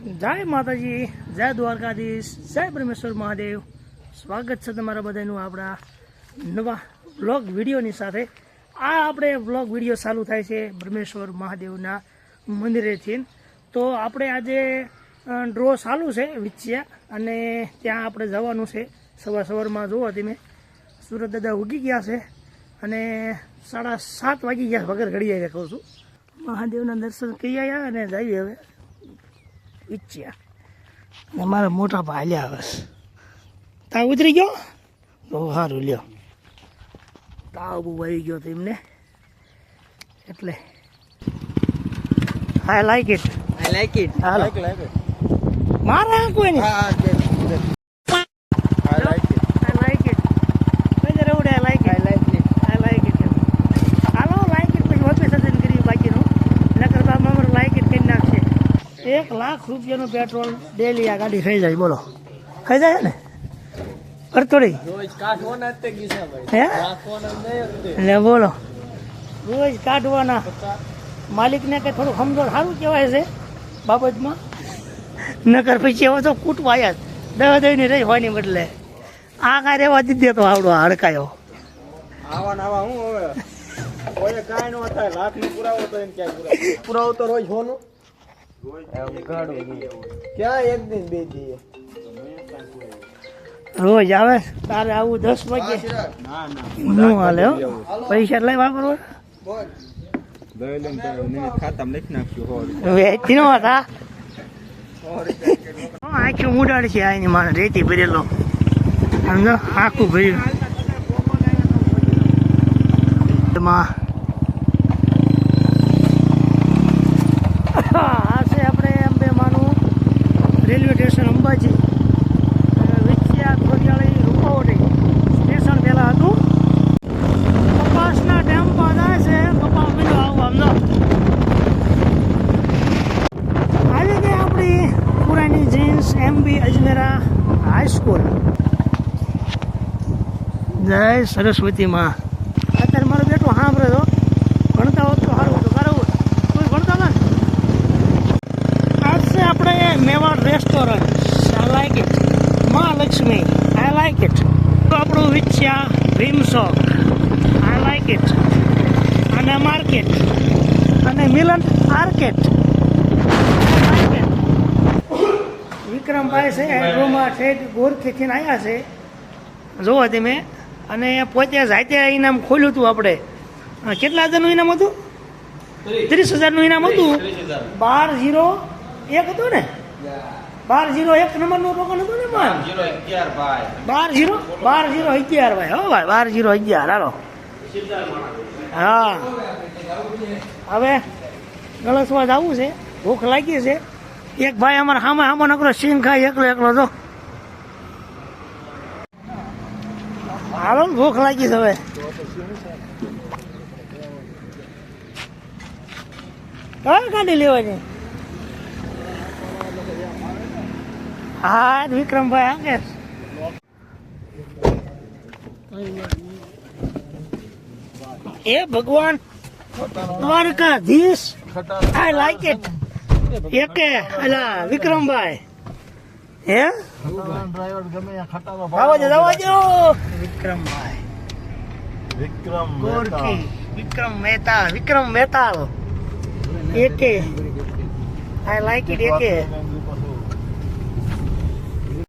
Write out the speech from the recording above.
જય માતાજી, જય દ્વારકાધીશ, જય પરમેશ્વર મહાદેવ. સ્વાગત છે તમારા બધાનું આપણા નવા બ્લોગ વિડીયોની સાથે. આ આપણે બ્લોગ વીડિયો ચાલુ થાય છે બ્રહ્મેશ્વર મહાદેવના મંદિરેથી. તો આપણે આજે ડ્રો ચાલુ છે વિચ્યા અને ત્યાં આપણે જવાનું છે. સવાર સવારમાં જુઓ તમે. સુરત દાદા ઉગી ગયા છે અને સાડા સાત વાગી ગયા વગર ઘડી આવ્યા કહું છું. મહાદેવના દર્શન કરી આવ્યા અને જઈએ હવે. ઈચ્છ્યા અને મારા મોટા ભાઈ લ્યા હવે તા ઉતરી ગયો? તો સારું લ્યો. તાવ બહુ આવી ગયો તેમને એટલે. I like it I like it મારા કોઈ નહીં Ah, good, good. I like it. I like it કઈ રવડે I like I like it. I like it hello like it પછી ઓફિસ સજન કર્યું બાકીનું નકર બાપ અમારું લાઈક ઇટ કરી નાખશે એક લાખ રૂપિયાનું પેટ્રોલ ડેલી આ ગાડી ખાઈ જાય બોલો. ખાઈ જાય ને? તે. એટલે બોલો. રોજ કાઢવાના. માલિકને કંઈ થોડું સમજણ સારું કહેવાય છે બાબતમાં. નકર પછી એવો તો કૂટવાયા. દવા દઈને રહી હોય ને બદલે. આ કાંઈ રહેવા દીધે તો આવડો હડકાયો. આવા આવા હું હવે? કાંઈ ન થાય. લાખ નો પુરાવો તો એને ક્યાંય પુરાવો. તો રોજ હોનું. એમ ક્યાં એક દિન બે દી રોજ આવે? તારે આવું દસ વાગે? ના ના. હાલે હો. પૈસા લઈ વાપરવા? ખાતામાં વેચી નો હતા. આખું ઉડાડ છે આની મારે રેતી ભરેલો. સમજો? આખું ભર્યું. એમાં આ છે આપણે અંબે માનું railway station Ambaji. Vichhiya Khodiyali Rupavati. Station પહેલાં હતું. કપાસના ડેમમાં જાય છે. કપાસ બીજો આવું આમ આવી ગઈ આપણી પુરાની jeans MB Ajmera high school જય સરસ્વતીમાં. અત્યારે મારો બેટો સાંભળે તો ભણતા હોત તો સારું હતું બરાબર કોઈ ભણતા હતા ને આજ છે આપણે Mewad restaurant I like it Mahalaxmi I like it આપણું વિચ્યા ભીમ શોખ આઈ લાઈક ઇટ અને માર્કેટ અને મિલન આર્કેટ વિક્રમભાઈ છે રૂમમાં ઠેઠ ગોરખીથી આવ્યા છે. જોવો તમે. અને પોતે જાતે ઇનામ ખોલ્યું હતું આપણે. કેટલા હજારનું ઇનામ હતું? ત્રીસ. હજારનું ઇનામ હતું. બાર ઝીરો એક હતું ને? બાર જીરો એક નંબરનું રોકડ હતું ને ભાઈ. બાર જીરો? બાર જીરો અગિયાર. ભાઈ હો ભાઈ બાર ઝીરો અગિયાર. હાલો. હા. હવે ગળસવા જવું છે. ભૂખ લાગી છે. એક ભાઈ અમારા સામે સામે નકરો સિંગ ખાય એકલો એકલો તો હાલો ભૂખ લાગી છે હવે. કઈ ગાડી લેવાની હા વિક્રમભાઈ આગે એ ભગવાન દ્વારકાધીશ આઈ લાઈક ઇટ એકે અલા વિક્રમભાઈ હે ડ્રાઈવર ગમે ત્યાં ખટારો આવો જો આવો જો વિક્રમભાઈ વિક્રમ ગોરખી વિક્રમ મહેતા વિક્રમ મહેતા એકે આઈ લાઈક ઇટ એકે